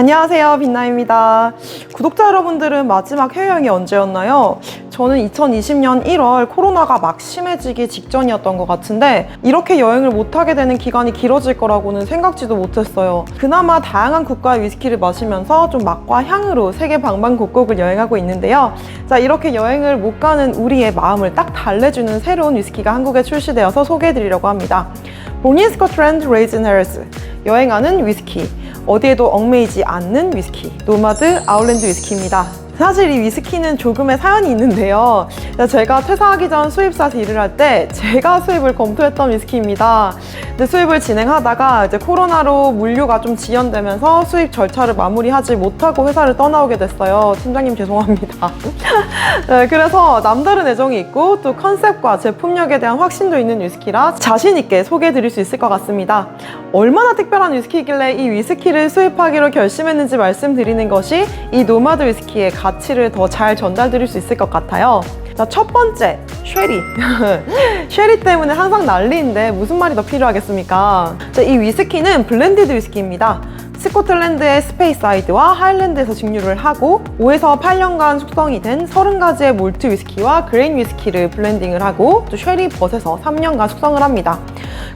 안녕하세요, 빛나입니다. 구독자 여러분들은 마지막 해외여행이 언제였나요? 저는 2020년 1월 코로나가 막 심해지기 직전이었던 것 같은데 이렇게 여행을 못하게 되는 기간이 길어질 거라고는 생각지도 못했어요. 그나마 다양한 국가의 위스키를 마시면서 좀 맛과 향으로 세계 방방곡곡을 여행하고 있는데요. 자, 이렇게 여행을 못 가는 우리의 마음을 딱 달래주는 새로운 위스키가 한국에 출시되어서 소개해드리려고 합니다. 보니 스코트랜드 레이즌 헤르스 여행하는 위스키 어디에도 얽매이지 않는 위스키 노마드 아울랜드 위스키입니다. 사실 이 위스키는 조금의 사연이 있는데요. 제가 퇴사하기 전 수입사에서 일을 할 때 제가 수입을 검토했던 위스키입니다 수입을 진행하다가 이제 코로나로 물류가 좀 지연되면서 수입 절차를 마무리하지 못하고 회사를 떠나오게 됐어요 팀장님 죄송합니다 네, 그래서 남다른 애정이 있고 또 컨셉과 제품력에 대한 확신도 있는 위스키라 자신 있게 소개해 드릴 수 있을 것 같습니다. 얼마나 특별한 위스키길래 이 위스키를 수입하기로 결심했는지 말씀드리는 것이 이 노마드 위스키의 가치를 더 잘 전달 드릴 수 있을 것 같아요. 자, 첫 번째, 쉐리. 쉐리 때문에 항상 난리인데 무슨 말이 더 필요하겠습니까? 자, 이 위스키는 블렌디드 위스키입니다. 스코틀랜드의 스페이사이드와 하일랜드에서 증류를 하고 5에서 8년간 숙성이 된 30가지의 몰트 위스키와 그레인 위스키를 블렌딩을 하고 또 쉐리 벗에서 3년간 숙성을 합니다.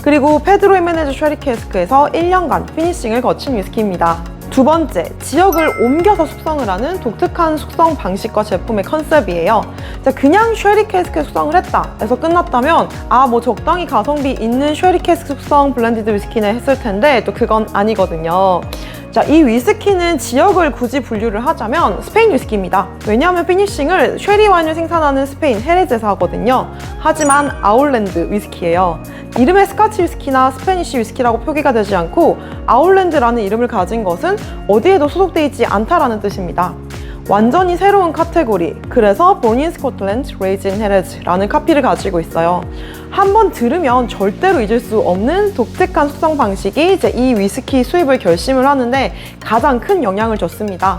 그리고 페드로 히메네즈 쉐리 캐스크에서 1년간 피니싱을 거친 위스키입니다. 두 번째, 지역을 옮겨서 숙성을 하는 독특한 숙성 방식과 제품의 컨셉이에요. 자, 그냥 쉐리 캐스크 숙성을 했다 해서 끝났다면 아, 뭐 적당히 가성비 있는 쉐리 캐스크 숙성 블렌디드 위스키네 했을 텐데 또 그건 아니거든요. 자, 이 위스키는 지역을 굳이 분류를 하자면 스페인 위스키입니다. 왜냐하면 피니싱을 쉐리 와인을 생산하는 스페인 헤레즈에서 하거든요. 하지만 아울랜드 위스키예요. 이름에 스카치 위스키나 스페니쉬 위스키라고 표기가 되지 않고 아울랜드라는 이름을 가진 것은 어디에도 소속되어 있지 않다라는 뜻입니다. 완전히 새로운 카테고리. 그래서 보닌 스코틀랜드 레이진 헤레즈라는 카피를 가지고 있어요. 한번 들으면 절대로 잊을 수 없는 독특한 숙성 방식이 이제 이 위스키 수입을 결심을 하는데 가장 큰 영향을 줬습니다.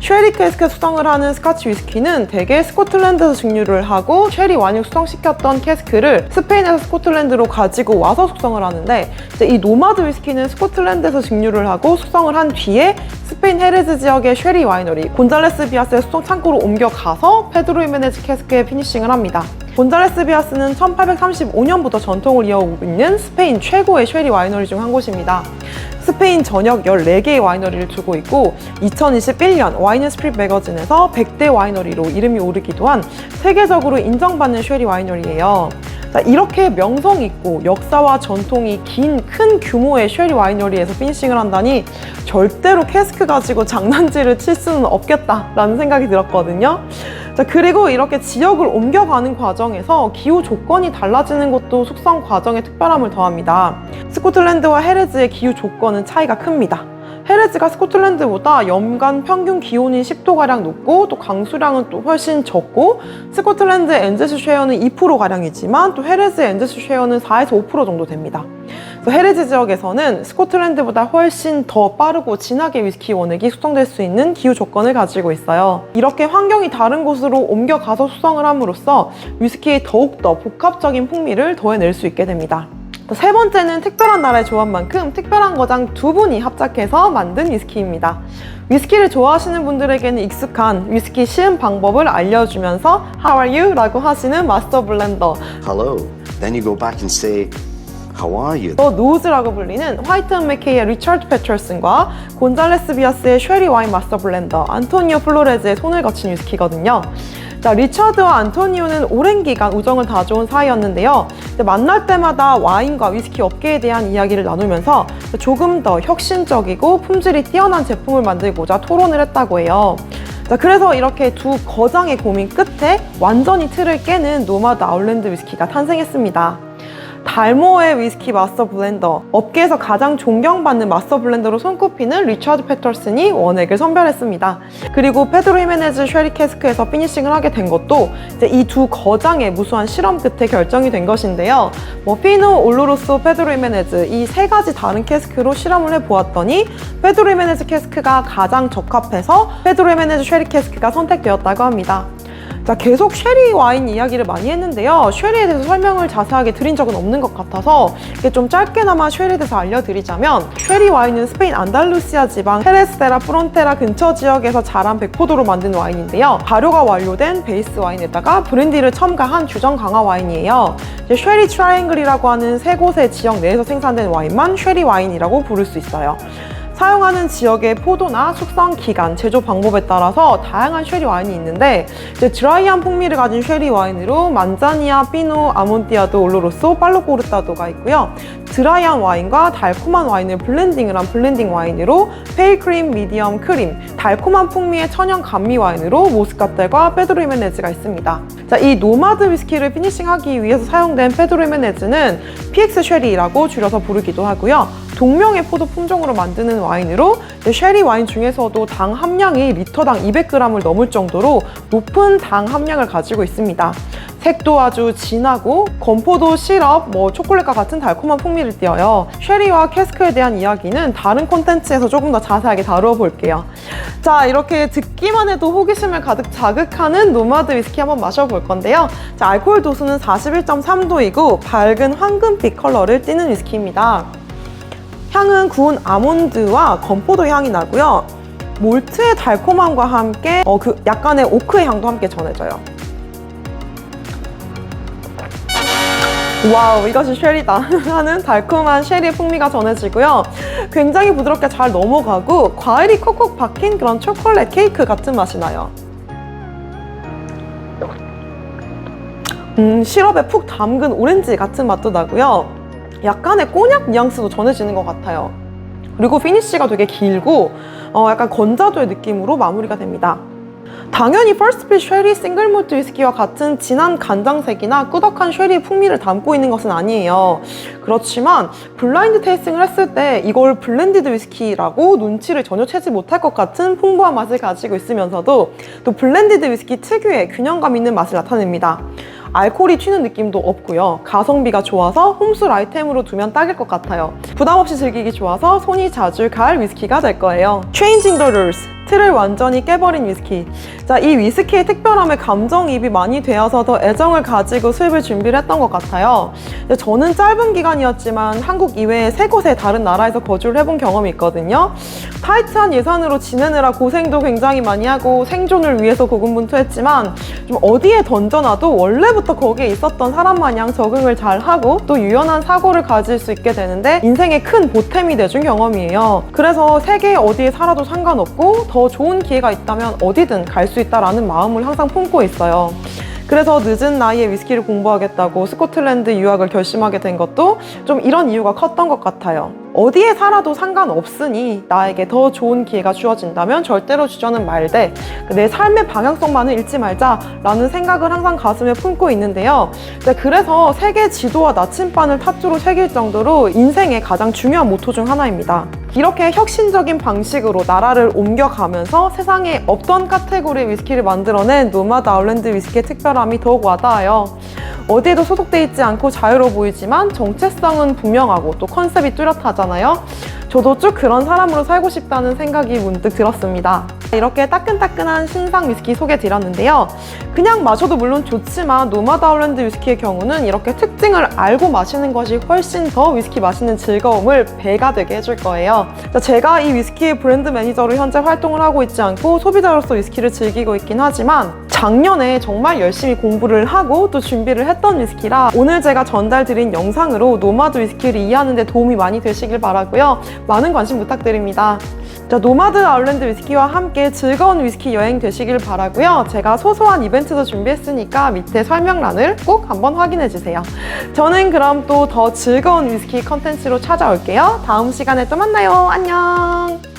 쉐리 캐스크 수성을 하는 스카치 위스키는 대개 스코틀랜드에서 증류를 하고 쉐리 와인을 수성시켰던 캐스크를 스페인에서 스코틀랜드로 가지고 와서 숙성을 하는데 이 노마드 위스키는 스코틀랜드에서 증류를 하고 숙성을 한 뒤에 스페인 헤레즈 지역의 쉐리 와이너리 곤잘레스 비아스의 수성 창고로 옮겨가서 페드로 히메네즈 캐스크에 피니싱을 합니다. 곤잘레스 비아스는 1835년부터 전통을 이어오고 있는 스페인 최고의 쉐리 와이너리 중 한 곳입니다. 스페인 전역 14개의 와이너리를 두고 있고 2021년 와인 스프릿 매거진에서 100대 와이너리로 이름이 오르기도 한 세계적으로 인정받는 쉐리 와이너리예요. 자, 이렇게 명성 있고 역사와 전통이 긴 큰 규모의 쉐리 와이너리에서 피니싱을 한다니 절대로 캐스크 가지고 장난질을 칠 수는 없겠다라는 생각이 들었거든요. 자, 그리고 이렇게 지역을 옮겨가는 과정에서 기후 조건이 달라지는 것도 숙성 과정에 특별함을 더합니다. 스코틀랜드와 헤레즈의 기후 조건은 차이가 큽니다. 헤레즈가 스코틀랜드보다 연간 평균 기온이 10도가량 높고 또 강수량은 또 훨씬 적고 스코틀랜드 엔제스 쉐어는 2%가량이지만 또 헤레즈 엔제스 쉐어는 4에서 5% 정도 됩니다. 그래서 헤레즈 지역에서는 스코틀랜드보다 훨씬 더 빠르고 진하게 위스키 원액이 숙성될 수 있는 기후 조건을 가지고 있어요. 이렇게 환경이 다른 곳으로 옮겨가서 숙성을 함으로써 위스키에 더욱더 복합적인 풍미를 더해낼 수 있게 됩니다. 세 번째는 특별한 나라의 조합만큼 특별한 거장 두 분이 합작해서 만든 위스키입니다. 위스키를 좋아하시는 분들에게는 익숙한 위스키 시음 방법을 알려주면서 How are you? 라고 하시는 마스터 블렌더 hello. Then you go back and say, you? 더 노즈라고 불리는 화이트 앤 맥케이의 리처드 패처슨과 곤잘레스 비아스의 쉐리 와인 마스터 블렌더 안토니오 플로레즈의 손을 거친 위스키거든요. 자, 리처드와 안토니오는 오랜 기간 우정을 다져온 사이였는데요. 만날 때마다 와인과 위스키 업계에 대한 이야기를 나누면서 조금 더 혁신적이고 품질이 뛰어난 제품을 만들고자 토론을 했다고 해요. 자, 그래서 이렇게 두 거장의 고민 끝에 완전히 틀을 깨는 노마드 아울랜드 위스키가 탄생했습니다. 달모의 위스키 마스터 블렌더 업계에서 가장 존경받는 마스터 블렌더로 손꼽히는 리처드 패터슨이 원액을 선별했습니다. 그리고 페드로 히메네즈 쉐리 캐스크에서 피니싱을 하게 된 것도 이 두 거장의 무수한 실험 끝에 결정이 된 것인데요. 뭐 피노, 올로로소, 페드로 히메네즈 이 세 가지 다른 캐스크로 실험을 해보았더니 페드로 히메네즈 캐스크가 가장 적합해서 페드로 히메네즈 쉐리 캐스크가 선택되었다고 합니다. 자, 계속 쉐리 와인 이야기를 많이 했는데요. 쉐리에 대해서 설명을 자세하게 드린 적은 없는 것 같아서 이게 좀 짧게나마 쉐리에 대해서 알려드리자면 쉐리 와인은 스페인 안달루시아 지방 헤레스테라 프론테라 근처 지역에서 자란 백포도로 만든 와인인데요. 발효가 완료된 베이스 와인에다가 브랜디를 첨가한 주정 강화 와인이에요. 이제 쉐리 트라이앵글이라고 하는 세 곳의 지역 내에서 생산된 와인만 쉐리 와인이라고 부를 수 있어요. 사용하는 지역의 포도나 숙성 기간, 제조 방법에 따라서 다양한 쉐리 와인이 있는데 이제 드라이한 풍미를 가진 쉐리 와인으로 만자니아, 피노, 아몬티아도, 올로로소, 팔로코르타도가 있고요. 드라이한 와인과 달콤한 와인을 블렌딩을 한 블렌딩 와인으로 페이크림, 미디엄, 크림, 달콤한 풍미의 천연 감미 와인으로 모스카텔과 페드로이메네즈가 있습니다. 자, 이 노마드 위스키를 피니싱하기 위해서 사용된 페드로이메네즈는 PX 쉐리라고 줄여서 부르기도 하고요. 동명의 포도 품종으로 만드는 와인으로 쉐리 와인 중에서도 당 함량이 리터당 200g을 넘을 정도로 높은 당 함량을 가지고 있습니다. 색도 아주 진하고 건포도 시럽, 뭐 초콜릿과 같은 달콤한 풍미를 띄어요. 쉐리와 캐스크에 대한 이야기는 다른 콘텐츠에서 조금 더 자세하게 다루어 볼게요. 자, 이렇게 듣기만 해도 호기심을 가득 자극하는 노마드 위스키 한번 마셔볼 건데요. 자, 알코올 도수는 41.3도이고 밝은 황금빛 컬러를 띠는 위스키입니다. 향은 구운 아몬드와 건포도 향이 나고요. 몰트의 달콤함과 함께 어, 그 약간의 오크의 향도 함께 전해져요. 와우, 이것이 쉐리다 하는 달콤한 쉐리의 풍미가 전해지고요. 굉장히 부드럽게 잘 넘어가고 과일이 콕콕 박힌 그런 초콜릿 케이크 같은 맛이 나요. 음, 시럽에 푹 담근 오렌지 같은 맛도 나고요. 약간의 꼬냑 뉘앙스도 전해지는 것 같아요. 그리고 피니쉬가 되게 길고 어, 약간 건자도의 느낌으로 마무리가 됩니다. 당연히 퍼스트핏 쉐리 싱글몰트 위스키와 같은 진한 간장색이나 꾸덕한 쉐리의 풍미를 담고 있는 것은 아니에요. 그렇지만 블라인드 테이스팅을 했을 때 이걸 블렌디드 위스키라고 눈치를 전혀 채지 못할 것 같은 풍부한 맛을 가지고 있으면서도 또 블렌디드 위스키 특유의 균형감 있는 맛을 나타냅니다. 알코올이 튀는 느낌도 없고요. 가성비가 좋아서 홈술 아이템으로 두면 딱일 것 같아요. 부담 없이 즐기기 좋아서 손이 자주 갈 위스키가 될 거예요. Changing the rules. 틀을 완전히 깨버린 위스키. 자, 이 위스키의 특별함에 감정이입이 많이 되어서 더 애정을 가지고 수입을 준비를 했던 것 같아요. 저는 짧은 기간이었지만 한국 이외에 세 곳의 다른 나라에서 거주를 해본 경험이 있거든요. 타이트한 예산으로 지내느라 고생도 굉장히 많이 하고 생존을 위해서 고군분투했지만 좀 어디에 던져놔도 원래부터 거기에 있었던 사람 마냥 적응을 잘 하고 또 유연한 사고를 가질 수 있게 되는데 인생에 큰 보탬이 돼준 경험이에요. 그래서 세계 어디에 살아도 상관없고 더 좋은 기회가 있다면 어디든 갈 수 있다라는 마음을 항상 품고 있어요. 그래서 늦은 나이에 위스키를 공부하겠다고 스코틀랜드 유학을 결심하게 된 것도 좀 이런 이유가 컸던 것 같아요. 어디에 살아도 상관없으니 나에게 더 좋은 기회가 주어진다면 절대로 주저는 말되 내 삶의 방향성만을 잃지 말자라는 생각을 항상 가슴에 품고 있는데요. 네, 그래서 세계 지도와 나침반을 타투로 새길 정도로 인생의 가장 중요한 모토 중 하나입니다. 이렇게 혁신적인 방식으로 나라를 옮겨가면서 세상에 없던 카테고리의 위스키를 만들어낸 노마드 아일랜드 위스키의 특별함이 더욱 와닿아요. 어디에도 소속돼 있지 않고 자유로워 보이지만 정체성은 분명하고 또 컨셉이 뚜렷하잖아요. 저도 쭉 그런 사람으로 살고 싶다는 생각이 문득 들었습니다. 이렇게 따끈따끈한 신상 위스키 소개 드렸는데요. 그냥 마셔도 물론 좋지만 노마드 아일랜드 위스키의 경우는 이렇게 특징을 알고 마시는 것이 훨씬 더 위스키 마시는 즐거움을 배가 되게 해줄 거예요. 자, 제가 이 위스키의 브랜드 매니저로 현재 활동을 하고 있지 않고 소비자로서 위스키를 즐기고 있긴 하지만 작년에 정말 열심히 공부를 하고 또 준비를 했던 위스키라 오늘 제가 전달드린 영상으로 노마드 위스키를 이해하는 데 도움이 많이 되시길 바라고요. 많은 관심 부탁드립니다. 자, 노마드 아일랜드 위스키와 함께 즐거운 위스키 여행 되시길 바라고요. 제가 소소한 이벤트도 준비했으니까 밑에 설명란을 꼭 한번 확인해 주세요. 저는 그럼 또 더 즐거운 위스키 컨텐츠로 찾아올게요. 다음 시간에 또 만나요. 안녕.